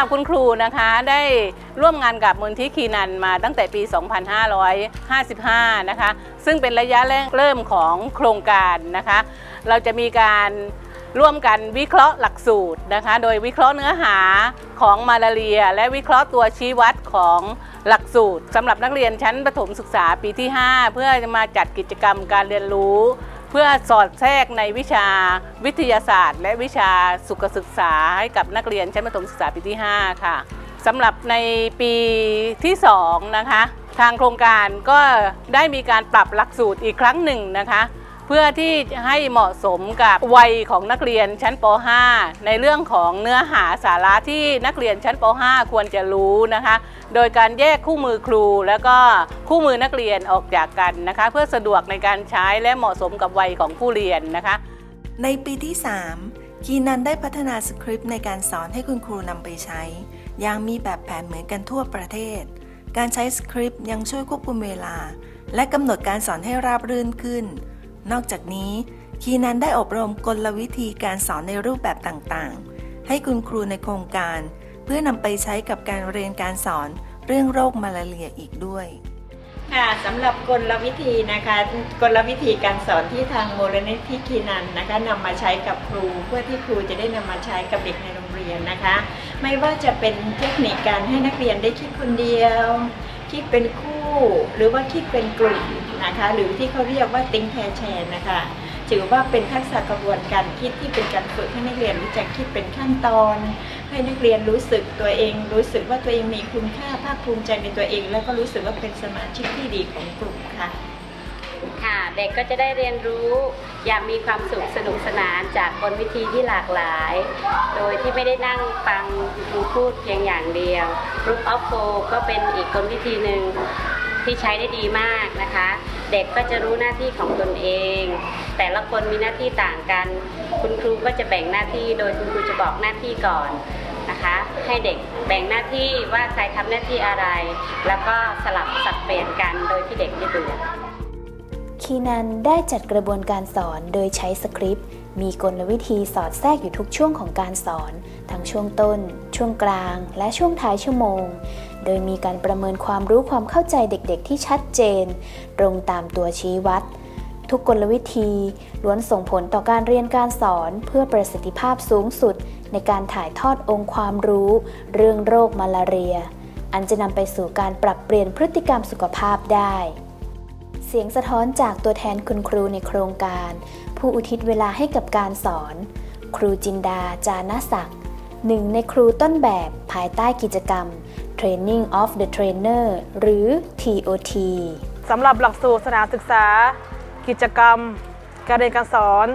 หรับคุณครูนะคะได้ร่วมงานกับมูลที่คีนันมาตั้งแต่ปี 2555 นะคะ ซึ่งเป็นระยะแรกเริ่มของโครงการนะคะ เราจะมีการร่วมกันวิเคราะห์หลักสูตรนะคะ โดยวิเคราะห์เนื้อหาของมาลาเรีย และวิเคราะห์ตัวชี้วัดของหลักสูตรสำหรับนักเรียนชั้นประถมศึกษาปีที่ 5 เพื่อจะมาจัดกิจกรรมการเรียนรู้ เพื่อสอดแทรกในวิชาวิทยาศาสตร์ และวิชาสุขศึกษาให้กับนักเรียนชั้นประถมศึกษาปีที่ 5 ค่ะสำหรับในปีที่ 2 นะคะ ทางโครงการก็ได้มีการปรับหลักสูตรอีกครั้งหนึ่งนะคะ พื่อที่ให้เหมาะสมกับวัยของนักเรียนชั้นป .5 ในเรื่องของเนื้อหาสาระที่นักเรียนชั้นป .5 ควรจะรู้นะคะ โดยการแยกคู่มือครู แล้วก็คู่มือนักเรียนออกจากกันนะคะ เพื่อสะดวกในการใช้และเหมาะสมกับวัยของผู้เรียนนะคะ ในปีที่ 3 คีนันได้พัฒนาสคริปต์ในการสอนให้คุณครูนำไปใช้ อย่างมีแบบแผนเหมือนกันทั่วประเทศ การใช้สคริปต์ยังช่วยควบคุมเวลา และกำหนดการสอนให้ราบรื่นขึ้น นอกจากนี้ คีนันได้อบรมกลวิธีการสอนในรูปแบบต่างๆ ให้คุณครูในโครงการ เพื่อนำไปใช้กับการเรียนการสอนเรื่องโรคมาลาเรียอีกด้วยค่ะสำหรับกลวิธีนะคะกลวิธีการสอนที่ทางโมลนิธิคีนันนะคะนำมาใช้กับครูเพื่อที่ครูจะได้นำมาใช้กับเด็กในโรงเรียนนะคะ ไม่ว่าจะเป็นเทคนิคการให้นักเรียนได้คิดคนเดียว คิดเป็นคู่ หรือว่าคิดเป็นกลุ่ม นะคะ หรือที่เขาเรียกว่าติ้งแพแชนนะคะถือว่าเป็นทักษะกระบวนการคิดที่เป็นการฝึกให้นักเรียนรู้จักคิดเป็นขั้นตอน ให้นักเรียนรู้สึกตัวเอง รู้สึกว่าตัวเองมีคุณค่าภาคภูมิใจในตัวเอง แล้วก็รู้สึกว่าเป็นสมาชิกที่ดีของกลุ่มค่ะค่ะเด็กก็จะได้เรียนรู้อย่างมีความสุขสนุกสนานจากกลวิธีที่หลากหลาย โดยที่ไม่ได้นั่งฟังครูพูดเพียงอย่างเดียว Group of Four ก็เป็นอีกกลวิธีหนึ่งที่ใช้ได้ดีมากนะคะ เด็กก็จะรู้หน้าที่ของตนเอง แต่ละคนมีหน้าที่ต่างกัน คุณครูก็จะแบ่งหน้าที่โดยคุณครูจะบอกหน้าที่ก่อนนะคะ ให้เด็กแบ่งหน้าที่ว่าใครทำหน้าที่อะไร แล้วก็สลับสับเปลี่ยนกันโดยที่เด็กไม่เบื่อคีนันได้จัดกระบวนการสอนโดยใช้สคริปต์ มีกลวิธีสอดแทรกอยู่ทุกช่วงของการสอน ทั้งช่วงต้น ช่วงกลาง และช่วงท้ายชั่วโมง โดยมีการประเมินความรู้ความเข้าใจเด็กๆ ที่ชัดเจน ตรงตามตัวชี้วัด ทุกกลวิธีล้วนส่งผลต่อการเรียนการสอนเพื่อประสิทธิภาพสูงสุด ในการถ่ายทอดองค์ความรู้ เรื่องโรคมาลาเรีย อันจะนำไปสู่การปรับเปลี่ยนพฤติกรรมสุขภาพได้ เสียงสะท้อนจากตัวแทนคุณครูในโครงการ ผู้อุทิศเวลาให้กับการสอน ครูจินดา จานาศักดิ์หนึ่งในครูต้นแบบภายใต้กิจกรรม Training of the Trainer หรือ TOT สำหรับหลักสูตรสนามศึกษา กิจกรรม การเรียนการสอน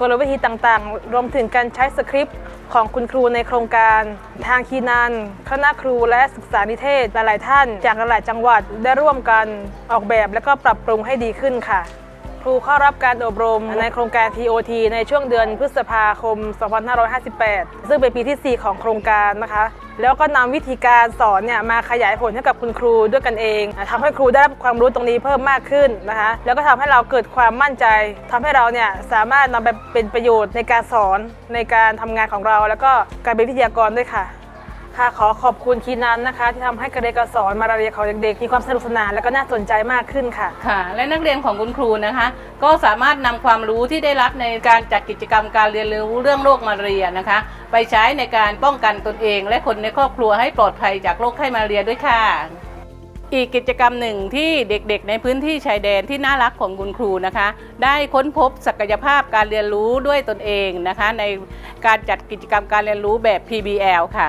กลวิธีต่างๆ รวมถึงการใช้สคริปต์ของคุณครูในโครงการ ทางคีนันคณะครูและศึกษานิเทศหลายๆ ท่าน จากหลายๆจังหวัดได้ร่วมกันออกแบบและก็ปรับปรุงให้ดีขึ้นค่ะครูเข้ารับการอบรมในโครงการ TOT ในช่วงเดือนพฤษภาคม 2558 ซึ่งเป็นปีที่ 4 ของโครงการนะคะ แล้วก็นำวิธีการสอนเนี่ยมาขยายผลให้กับคุณครูด้วยกันเองทำให้ครูได้รับความรู้ตรงนี้เพิ่มมากขึ้นนะคะแล้วก็ทำให้เราเกิดความมั่นใจทำให้เราเนี่ยสามารถนำไปเป็นประโยชน์ในการสอนในการทำงานของเรา แล้วก็การเป็นวิทยากรด้วยค่ะ ค่ะขอขอบคุณคีนันนะคะ ที่ทำให้การเรียนการสอนมาลาเรียของเด็กๆมีความสนุกสนานและก็น่าสนใจมากขึ้นค่ะค่ะ และนักเรียนของคุณครูนะคะ ก็สามารถนำความรู้ที่ได้รับในการจัดกิจกรรมการเรียนรู้เรื่องโรคมาลาเรียนะคะ ไปใช้ในการป้องกันตนเอง และคนในครอบครัวให้ปลอดภัยจากโรคไข้มาลาเรียด้วยค่ะอีกกิจกรรมหนึ่งที่เด็กๆ ในพื้นที่ชายแดนที่น่ารักของคุณครูนะคะ ได้ค้นพบศักยภาพการเรียนรู้ด้วยตนเองนะคะ ในการจัดกิจกรรมการเรียนรู้แบบ PBL ค่ะ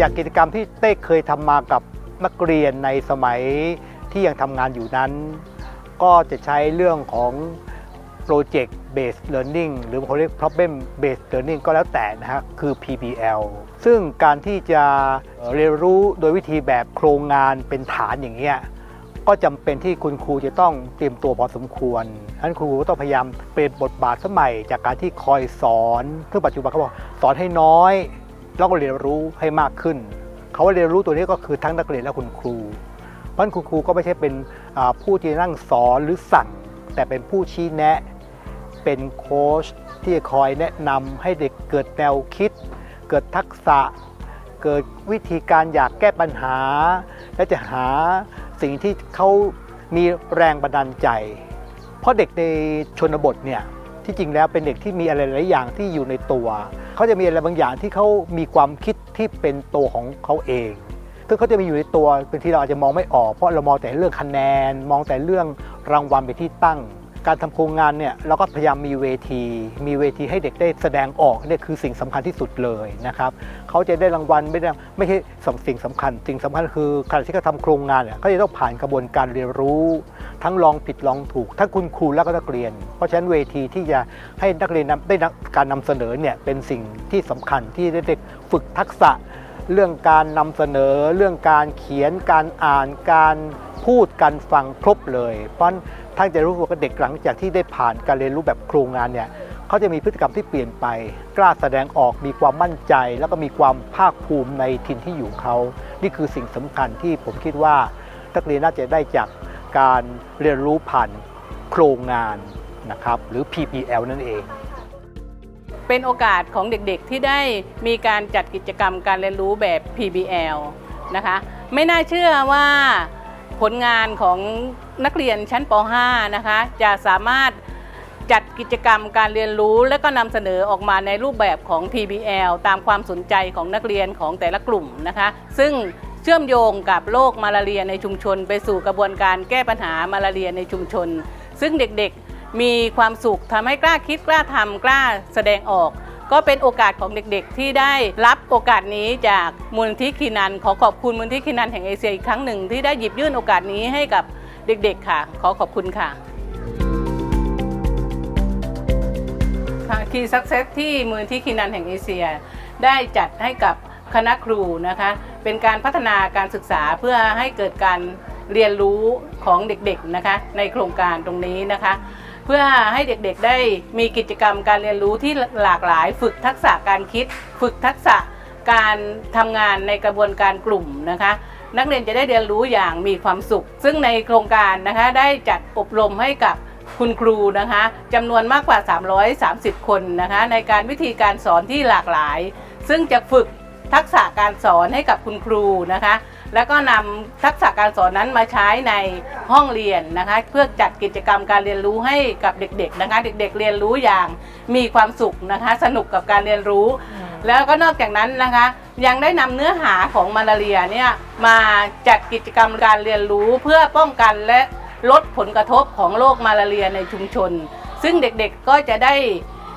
จากกิจกรรมที่เต้เคยทำมากับนักเรียนในสมัยที่ยังทำงานอยู่นั้น ก็จะใช้เรื่องของ Project Based Learning หรือเขาเรียก Problem Based Learning ก็แล้วแต่นะฮะคือ PBL ซึ่งการที่จะเรียนรู้โดยวิธีแบบโครงงานเป็นฐานอย่างเงี้ยก็จำเป็นที่คุณครูจะต้องเตรียมตัวพอสมควรฉะนั้นครูก็ต้องพยายามเปลี่ยนบทบาทสมัยจากการที่คอยสอนซึ่งปัจจุบันเขาบอกสอนให้น้อย แล้วก็เรียนรู้ให้มากขึ้น เขาว่าเรียนรู้ตัวนี้ก็คือทั้งนักเรียนและคุณครู เพราะนั้นคุณครูก็ไม่ใช่เป็นผู้ที่นั่งสอนหรือสั่ง แต่เป็นผู้ชี้แนะ เป็นโค้ชที่จะคอยแนะนำให้เด็กเกิดแนวคิด เกิดทักษะ เกิดวิธีการอยากแก้ปัญหา และจะหาสิ่งที่เขามีแรงบันดาลใจ เพราะเด็กในชนบทเนี่ยที่จริงแล้วเป็นเด็กที่มีอะไรหลายอย่างที่อยู่ในตัว เขาจะมีอะไรบางอย่างที่เขามีความคิดที่เป็นตัวของเขาเองซึ่งเขาจะมีอยู่ในตัวเป็นที่เราอาจจะมองไม่ออก เพราะเรามองแต่เรื่องคะแนน มองแต่เรื่องรางวัลเป็นที่ตั้ง การทำโครงงานเนี่ยเราก็พยายามมีเวที มีเวทีให้เด็กได้แสดงออกนี่คือสิ่งสำคัญที่สุดเลยนะครับเขาจะได้รางวัลไม่ได้ไม่ใช่สิ่งสำคัญ สิ่งสำคัญคือขณะที่เขาทำโครงงานเนี่ยเขาจะต้องผ่านกระบวนการเรียนรู้ ทั้งลองผิดลองถูก ทั้งคุณครูและก็นักเรียน เพราะฉะนั้นเวทีที่จะให้นักเรียนได้การนำเสนอเนี่ยเป็นสิ่งที่สำคัญที่เด็กฝึกทักษะเรื่องการนำเสนอ เรื่องการเขียนการอ่านการพูดการฟังครบเลย เพราะ ท่านจะรู้ว่าเด็กหลังจากที่ได้ผ่านการเรียนรู้แบบโครงงานเนี่ยเขาจะมีพฤติกรรมที่เปลี่ยนไป กล้าแสดงออกมีความมั่นใจ แล้วก็มีความภาคภูมิในถิ่นที่อยู่เขา นี่คือสิ่งสำคัญที่ผมคิดว่านักเรียนน่าจะได้จากการเรียนรู้ผ่านโครงงานนะครับหรือ PPL นั่นเอง เป็นโอกาสของเด็กๆที่ได้มีการจัดกิจกรรมการเรียนรู้แบบ PBL นะคะ ไม่น่าเชื่อว่าผลงานของ นักเรียนชั้นป .5 นะคะ จะสามารถจัดกิจกรรมการเรียนรู้และก็นำเสนอออกมาในรูปแบบของ PBL ตามความสนใจของนักเรียนของแต่ละกลุ่มนะคะ ซึ่งเชื่อมโยงกับโรคมาลาเรียในชุมชน ไปสู่กระบวนการแก้ปัญหามาลาเรียในชุมชน ซึ่งเด็กๆมีความสุขทำให้กล้าคิดกล้าทำกล้าแสดงออกก็เป็นโอกาสของเด็กๆ ที่ได้รับโอกาสนี้จากมูลนิธิคีนัน ขอขอบคุณมูลนิธิคีนันแห่งเอเชียอีกครั้งหนึ่งที่ได้หยิบยื่นโอกาสนี้ให้กับ เด็กๆค่ะ ขอขอบคุณค่ะค่ะคีย์ซักเซสที่มูลนิธิคีนันแห่งเอเชีย ได้จัดให้กับคณะครูนะคะ เป็นการพัฒนาการศึกษาเพื่อให้เกิดการเรียนรู้ของเด็กๆนะคะ ในโครงการตรงนี้นะคะ เพื่อให้เด็กๆได้มีกิจกรรมการเรียนรู้ที่หลากหลาย ฝึกทักษะการคิด ฝึกทักษะการทำงานในกระบวนการกลุ่มนะคะ นักเรียนจะได้เรียนรู้อย่างมีความสุข ซึ่งในโครงการนะคะได้จัดอบรมให้กับคุณครูนะคะจำนวนมากกว่า 330 คนนะคะในการวิธีการสอนที่หลากหลาย ซึ่งจะฝึกทักษะการสอนให้กับคุณครูนะคะ แล้วก็นำทักษะการสอนนั้นมาใช้ในห้องเรียนนะคะ เพื่อจัดกิจกรรมการเรียนรู้ให้กับเด็กๆนะคะ เด็กๆ เรียนรู้อย่างมีความสุขนะคะ สนุกกับการเรียนรู้ แล้วก็นอกจากนั้นนะคะ ยังได้นำเนื้อหาของมาลาเรียเนี่ยมาจัดกิจกรรมการเรียนรู้เพื่อป้องกันและลดผลกระทบของโรคมาลาเรียในชุมชน ซึ่งเด็กๆก็จะได้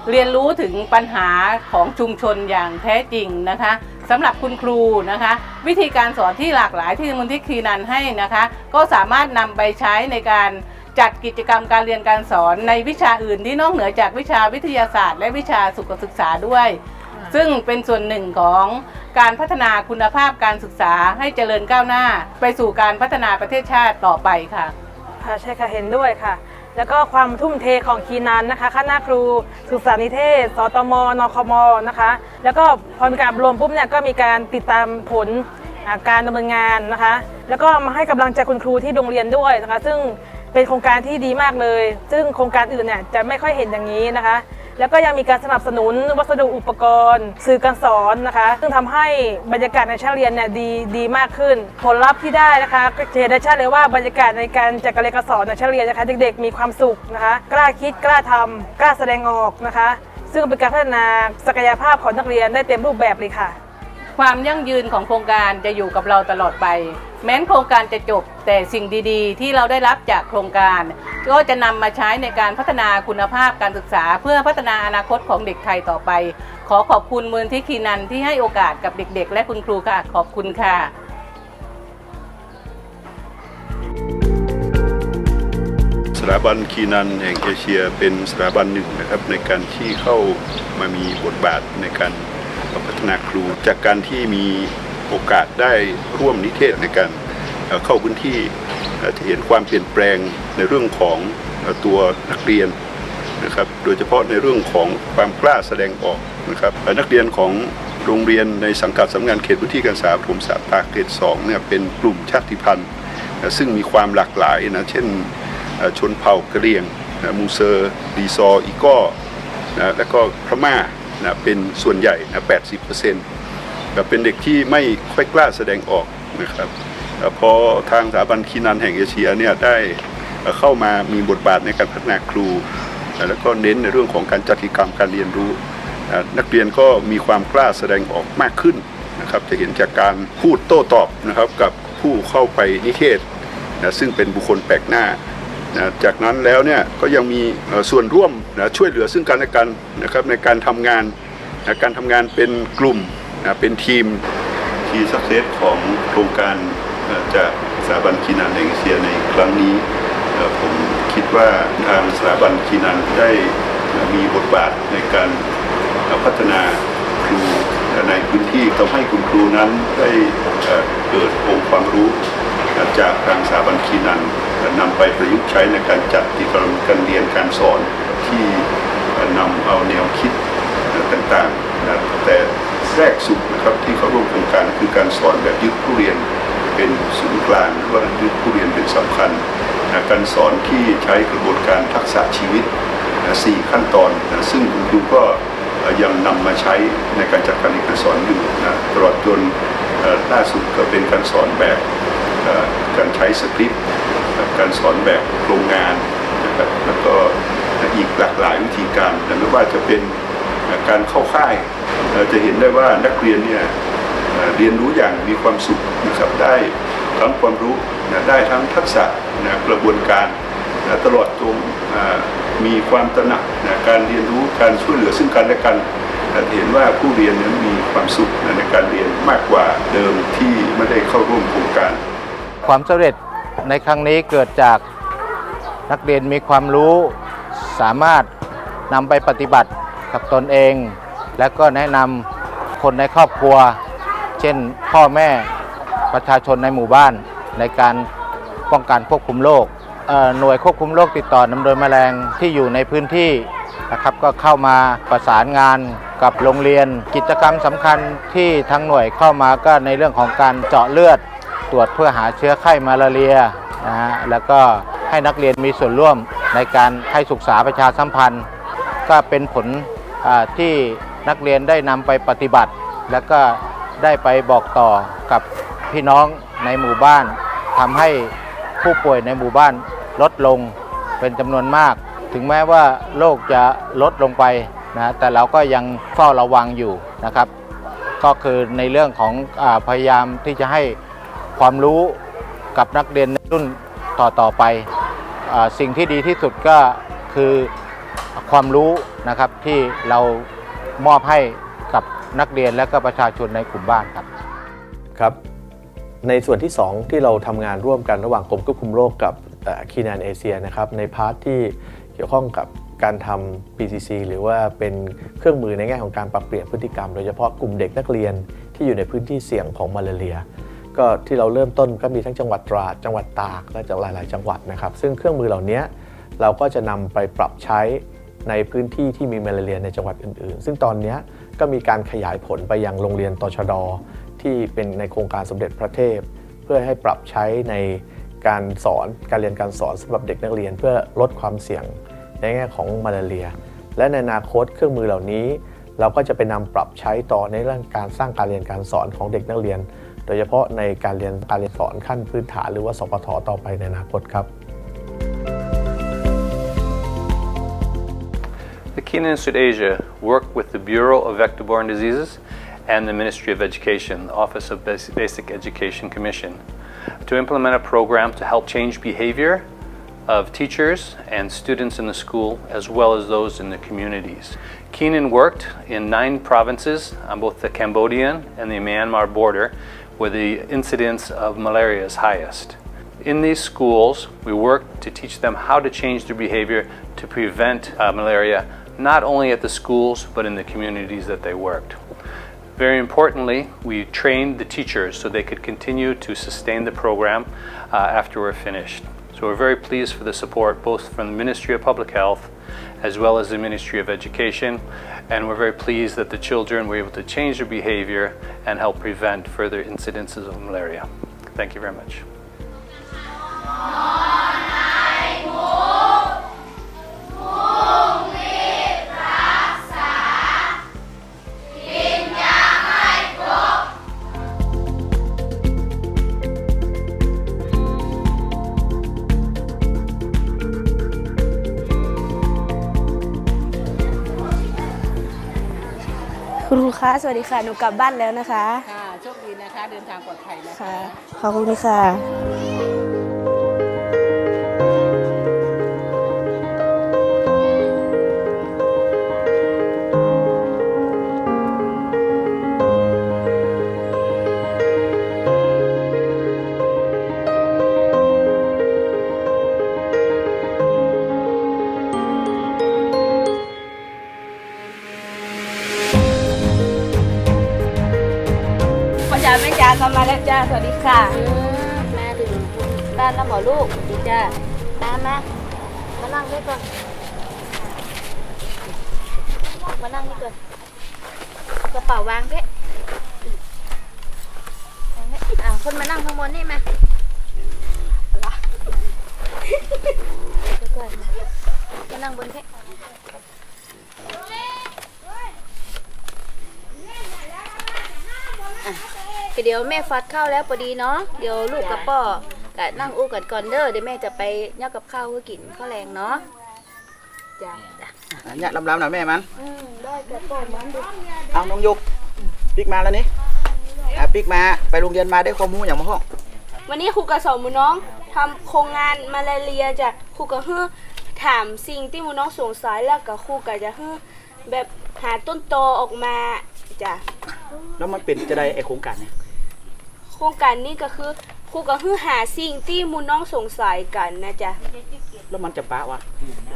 เรียนรู้ถึงปัญหาของชุมชนอย่างแท้จริงนะคะสำหรับคุณครูนะคะ วิธีการสอนที่หลากหลายที่มูลที่คีนันให้นะคะ ก็สามารถนำไปใช้ในการจัดกิจกรรมการเรียนการสอนในวิชาอื่นที่นอกเหนือจากวิชาวิทยาศาสตร์ และวิชาสุขศึกษาด้วย ซึ่งเป็นส่วนหนึ่งของการพัฒนาคุณภาพการศึกษาให้เจริญก้าวหน้า ไปสู่การพัฒนาประเทศชาติต่อไปค่ะ ค่ะใช่ค่ะเห็นด้วยค่ะ แล้วก็ความทุ่มเทของคีนันนะคะคณะครูศึกษานิเทศ สตมนคมนะคะ แล้วก็พอมีการรวมปุ๊บเนี่ยก็มีการติดตามผลอ่าการดำเนินงานนะคะ แล้วก็มาให้กำลังใจคุณครูที่โรงเรียนด้วยนะคะ ซึ่งเป็นโครงการที่ดีมากเลย ซึ่งโครงการอื่นเนี่ยจะไม่ค่อยเห็นอย่างนี้นะคะ แล้วก็ยังมีการสนับสนุนวัสดุอุปกรณ์ สื่อการสอนนะคะ ซึ่งทำให้บรรยากาศในชั้นเรียนเนี่ยดีดีมากขึ้น ผลลัพธ์ที่ได้นะคะเห็นได้ชัดเลยว่าบรรยากาศในการจัดการเรียนการสอนในชั้นเรียนนะคะเด็กๆมีความสุขนะคะกล้าคิดกล้าทำกล้าแสดงออกนะคะ ซึ่งเป็นการพัฒนาศักยภาพของนักเรียนได้เต็มรูปแบบเลยค่ะ ความยั่งยืนของโครงการจะอยู่กับเราตลอดไป แม้นโครงการจะจบแต่สิ่งดีๆ ที่เราได้รับจากโครงการ ก็จะนำมาใช้ในการพัฒนาคุณภาพการศึกษา เพื่อพัฒนาอนาคตของเด็กไทยต่อไป ขอขอบคุณมูลที่คีนันที่ให้โอกาสกับเด็ก ๆ และคุณครูค่ะขอบคุณค่ะสถาบันคีนันแห่งเอเชียเป็นสถาบันหนึ่งนะครับในการที่เข้ามามีบทบาทในการพัฒนาครู จากการที่มี โอกาสได้ร่วมนิเทศในการเข้าพื้นที่เอ่อจะเห็นความเปลี่ยนแปลงในเรื่องของตัวนักเรียนนะครับ โดยเฉพาะในเรื่องของความกล้าแสดงออกนะครับนักเรียนของโรงเรียนในสังกัดสำนักงานเขตพื้นที่การศึกษาปฐมศึกษาภาเขตสองเนี่ยเป็นกลุ่มชาติพันธุ์ ซึ่งมีความหลากหลายนะเช่นชนเผ่ากะเหรี่ยงมูเซอร์ดีซออีก้อนะแล้วก็พม่านะเป็นส่วนใหญ่นะ80%นะเป็นเด็กที่ไม่ค่อยกล้าแสดงออกนะครับเอ่พอทางสถาบันคีนันแห่งเอเชียเนี่ยได้เข้ามามีบทบาทในการพัฒนาครู แล้วก็เน้นในเรื่องของการจัดกิจกรรมการเรียนรู้ นักเรียนก็มีความกล้าแสดงออกมากขึ้นนะครับจะเห็นจากการพูดโต้ตอบนะครับกับผู้เข้าไปนิเทศนะซึ่งเป็นบุคคลแปลกหน้านะจากนั้นแล้วเนี่ยก็ยังมีส่วนร่วมนะช่วยเหลือซึ่งกันและกันนะครับในการทำงานนะการทำงานเป็นกลุ่ม เป็นทีมที่สักเซสของโครงการจากสถาบันคีนันแห่งเอเชียในครั้งนี้ ผมคิดว่าทางสถาบันคีนันได้มีบทบาทในการพัฒนาครูในพื้นที่ทำให้คุณครูนั้นได้เกิดองค์ความรู้จากทางสถาบันคีนันนำไปประยุกต์ใช้ในการจัดกิจกรรมการเรียนการสอนที่นำเอาแนวคิดต่างๆแต่ แรกสุดนะครับที่เขาร่วมโครงการคือการสอนแบบยึดผู้เรียนเป็นศูนย์กลางหรือว่ายึดผู้เรียนเป็นสำคัญนะการสอนที่ใช้กระบวนการทักษะชีวิตนะสี่ขั้นตอนนะซึ่งคุณครูก็ยังนำมาใช้ในการจัดการเรียนการสอนอยู่นะตลอดจนล่าสุดก็เป็นการสอนแบบการใช้สคริปต์การสอนแบบโครงงานนะครับแล้วก็อีกหลากหลายวิธีการแต่ไม่ว่าจะเป็น การเข้าค่ายจะเห็นได้ว่านักเรียนเนี่ยเรียนรู้อย่างมีความสุขนะครับได้ทั้งความรู้นะได้ทั้งทักษะนะกระบวนการนะตลอดจนมีความตระหนักนะการเรียนรู้การช่วยเหลือซึ่งกันและกันนะเห็นว่าผู้เรียนนั้นมีความสุขนะในการเรียนมากกว่าเดิมที่ไม่ได้เข้าร่วมโครงการ ความสำเร็จในครั้งนี้เกิดจากนักเรียนมีความรู้สามารถนำไปปฏิบัติ กับตนเอง และก็แนะนำคนในครอบครัว เช่นพ่อแม่ประชาชนในหมู่บ้านในการป้องกันควบคุมโรคหน่วยควบคุมโรคติดต่อนำโดยแมลงที่อยู่ในพื้นที่นะครับก็เข้ามาประสานงานกับโรงเรียน กิจกรรมสำคัญที่ทั้งหน่วยเข้ามาก็ในเรื่องของการเจาะเลือด ตรวจเพื่อหาเชื้อไข้มาลาเรียนะฮะแล้วก็ให้นักเรียนมีส่วนร่วมในการให้ศึกษาประชาสัมพันธ์ ก็เป็นผล ที่นักเรียนได้นำไปปฏิบัติ แล้วก็ได้ไปบอกต่อกับพี่น้องในหมู่บ้านทำให้ผู้ป่วยในหมู่บ้านลดลงเป็นจำนวนมาก ถึงแม้ว่าโรคจะลดลงไปนะแต่เราก็ยังเฝ้าระวังอยู่นะครับ ก็คือในเรื่องของอพยายามที่จะให้ความรู้กับนักเรียนในรุ่นต่อต่อๆไป สิ่งที่ดีที่สุดก็คือ ความรู้นะครับที่เรามอบให้กับนักเรียนและก็ประชาชนในกลุ่มบ้านครับครับ ในส่วนที่ 2 ที่เราทำงานร่วมกันระหว่างกรมควบคุมโรคกับคีนานเอเชียนะครับในพาร์ทที่เกี่ยวข้องกับการทำ PCC หรือว่าเป็นเครื่องมือในแง่ของการปรับเปลี่ยนพฤติกรรม โดยเฉพาะกลุ่มเด็กนักเรียนที่อยู่ในพื้นที่เสี่ยงของมาลาเรีย ก็ที่เราเริ่มต้นก็มีทั้งจังหวัดตราดจังหวัดตากและจากหลาย ๆ จังหวัดนะครับ ซึ่งเครื่องมือเหล่านี้เราก็จะนำไปปรับใช้ ในพื้นที่ที่มีมาลาเรียในจังหวัดอื่นๆ ซึ่งตอนนี้ก็มีการขยายผลไปยังโรงเรียนตชด ที่เป็นในโครงการสมเด็จพระเทพ เพื่อให้ปรับใช้ในการสอนการเรียนการสอนสำหรับเด็กนักเรียนเพื่อลดความเสี่ยงในแง่ของมาลาเรีย และในอนาคตเครื่องมือเหล่านี้ เราก็จะไปนำปรับใช้ต่อในเรื่องการสร้างการเรียนการสอนของเด็กนักเรียน โดยเฉพาะในการเรียนการเรียนสอนขั้นพื้นฐานหรือว่าสปทต่อไปในอนาคตครับ The Keenan Institute Asia worked with the Bureau of Vector-Borne Diseases and the Ministry of Education, the Office of Basic Education Commission, to implement a program to help change behavior of teachers and students in the school as well as those in the communities. Keenan worked in nine provinces on both the Cambodian and the Myanmar border where the incidence of malaria is highest. In these schools, we work to teach them how to change their behavior to prevent uh, malaria, not only at the schools, but in the communities that they worked. Very importantly, we trained the teachers so they could continue to sustain the program uh, after we're finished. So we're very pleased for the support both from the Ministry of Public Health as well as the Ministry of Education, and we're very pleased that the children were able to change their behavior and help prevent further incidences of malaria. Thank you very much. สวัสดีค่ะ หนูกลับบ้านแล้วนะคะ ค่ะ โชคดีนะคะ เดินทางปลอดภัยนะคะค่ะขอบคุณค่ะ มากลับมาแล้วจ้าสวัสดีค่ะมาถึงบ้านแล้วหมอลูกดีจ้ามามามานั่งด้วยก่อนมานั่งนี่ก่อนกระเป๋าวางด้วยวางด้วยอ่าคนมานั่งข้างบนนี่มาเดี๋ยวก่อนมานั่งบนด้วยอะ เดี๋ยวแม่ฟัดข้าวแล้วพอดีเนาะเดี๋ยวลูกกับพ่อกะนั่งอู้กันก่อนเด้อเดี๋ยวแม่จะไปย่อกับข้าวเพื่อกินข้าวแรงเนาะจ้าจ้ะเนี่ยลำๆหน่อยแม่มันอืมได้แต่พ่อมันดูเอาน้องยุกปิกมาแล้วนี่อะปิกมาไปโรงเรียนมาได้ความรู้อย่างมาห้องวันนี้ครูกับสอนหมูน้องทำโครงงานมาลาเรียจ้ะครูก็ฮือถามสิ่งที่หมูน้องสงสัยแล้วก็ครูก็จะฮือแบบหาต้นตอออกมาจ้ะแล้วมันเป็นจะได้ไอโครงการเนี่ยโครงการนี้ก็คือครูก็ฮือหาสิ่งที่หมูน้องสงสัยกันนะจ๊ะ แล้วมันจะปะวะ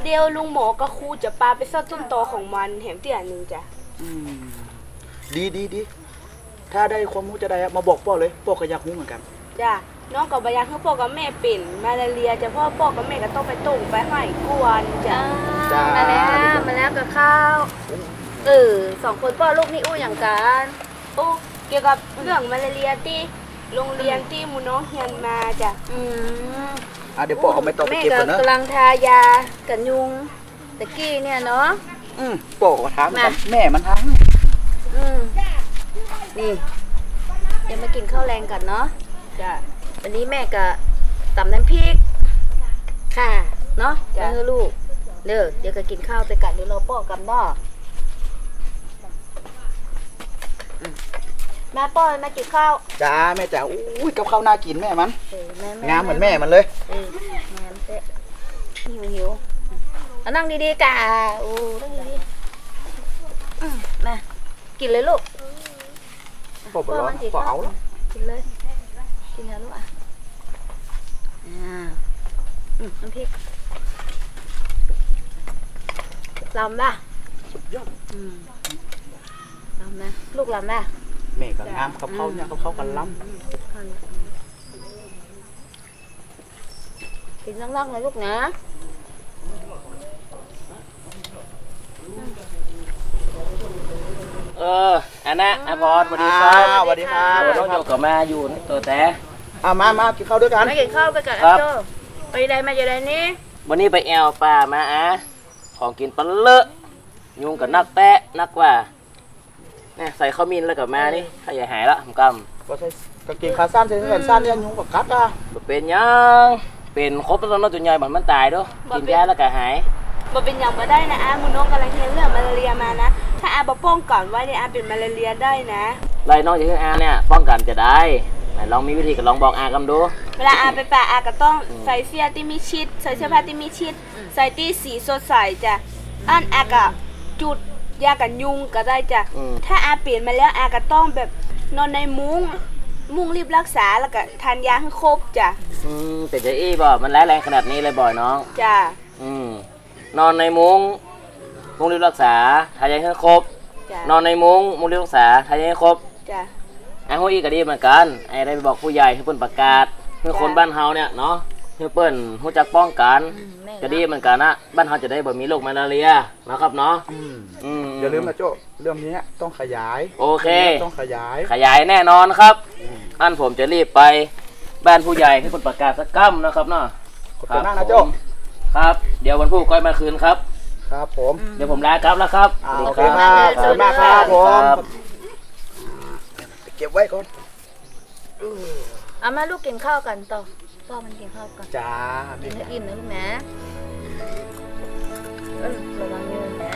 เดี๋ยวลุงหมอกับครูจะปาไปซ่อนต้นตอของมันแถมที่อันหนึงจ้ะ อืมดีดีดีถ้าได้ความรู้จะได้อะมาบอกพ่อเลยพ่อก็อยากรู้เหมือนกัน จ้ะ น้องกับบายากคือพ่อกับแม่เป็นมาลาเรียจ้ะเพ่อพ่อกับแม่ก็ต้องไปต้มไปให้กวนจ้ะ จ้า มาแล้วมาแล้วกับข้าว เออสองคนพ่อลูกนี่อู้อย่างกันโอ้เกี่ยวกับเรื่องมาลาเรียที่ โรงเรียนที่หมูน้องเรียนมาจ้ะอืมอะเดี๋ยวพ่อเอาไม่ต้องไปแม่เก็บก็ก่อนเนอะกำลังทายากันยุงตะกี้เนี่ยเนาะ อืมพ่อก็ถามเหมือนกันมา แม่มันทั้งอืมนี่เดี๋ยวมากินข้าวแรงกันเนาะจ้ะ วันนี้แม่ก็ตำน้ำพริก ค่ะ เนาะจ้ะจะให้ลูกเด้อเดี๋ยวก็กินข้าวไปกันเดี๋ยวเราป้อกันเนาะอืม มาป้อนมากินข้าวจ้าแม่จ๋าอุ้ยกับข้าวน่ากินแม่มันเออแม่งามเหมือนแม่มันเลยเออแม่เตะหิวหิวเอานั่งดีๆกะโอ้นั่งดีๆอืมมากินเลยลูกพ่อบอกร้อนมันสิพ่อเอาแล้วกินเลย กินแล้วลูกอะอ่าอืมน้ำพริกลำป่ะสุดยอดอืมลำนะลูกลำป่ะ แม่ก็งามกับเขาเนี่ยกับเขากันล้กินล่องๆเลยลูกนะเอออันนะอาพรสวัสำดีอ่าครับสวัสดีครับน้องโยกกับมาอยู่ตัวแต่อ่ามามากินข้าวด้วยกันไม่กินข้าวไปกับครัแอปบโต้ไปใดมาอยู่ใดนี่วันนี้ไปแอลป่ามาอะของกินปลาเลอะยุงกับนักแตะนักว่า เนี่ยใส่ข้าวมินแล้วกับมานี่ถ้าอย่าหายละผมกก็ใส่กางเกงขาสั้นใส่เสื้อแขนสั้นเนี่ยยุงกับกัดอะำบ่เป็นหยังเป็นครบแล้วเนาะตัวใหญ่เหมือนมันตายเด้วยกินยาแล้วก็หายบ่เป็นอย่างบ่ได้นะอาหมูน้องกำลังเรียนเรื่องมาลาเรียมานะ ถ้าอาบ่ป้องก่อนไว้เนี่ยอาเป็นมาลาเรียได้นะ ไล่น้องจากที่อาเนี่ยป้องกันจะได้ไหนลองมีวิธีก็ลองบอกอากำดู เวลาอาไปป่าอาก็ต้องใส่เสื้อที่มีชิด ใส่เสื้อผ้าที่มีชิด ใส่ที่สีสดใสจ้ะอันอาก็จุด ยากันยุงก็ได้จ้ะ อืม ถ้าอาเปลี่ยนมาแล้วอาก็ต้องแบบนอนในมุ้ง มุ่งรีบรักษาแล้วก็ทานยาให้ครบจ้ะ อืมเป็นจะอี้บ่มันร้ายแรงขนาดนี้เลยบ่อยน้อง จ้ะ อืมนอนในมุ้งมุ้งรีบรักษาทายาให้ครบ จ้ะ นอนในมุ้งมุ้งรีบรักษาทายาให้ครบ จ้ะ ไอ้หัวอีกก็ดีเหมือนกัน ไอ้ได้ไปบอกผู้ใหญ่ให้เปิ้นประกาศให้คนบ้านเฮาเนี่ยเนาะ ให้เปิ้นรู้จักป้องกันก็ดีเหมือนกันนะบ้านเฮาจะได้บ่มีโรคมาลาเรียนะครับเนาะอืมอย่าลืมนะโจ้เรื่องนี้ต้องขยายโอเค ต้องขยาย ขยายแน่นอนครับ อันผมจะรีบไปบ้านผู้ใหญ่ให้คนประกาศสักกั้มนะครับเนาะขอบคุณมากนะโจ้ผมครับ เดี๋ยววันพรุ่งก้อยมาคืนครับ ครับผม เดี๋ยวผมลากลับแล้วครับอ่าสโอวัสเคดีมากขอบคุณมากครับผมครับเก็บไว้ก่อนเอามาลูกกินข้าวกันต่อ พ่อมันกินข้าวก่อนจ้ากินให้อิ่มนะลูกนะเออระวังมือนะ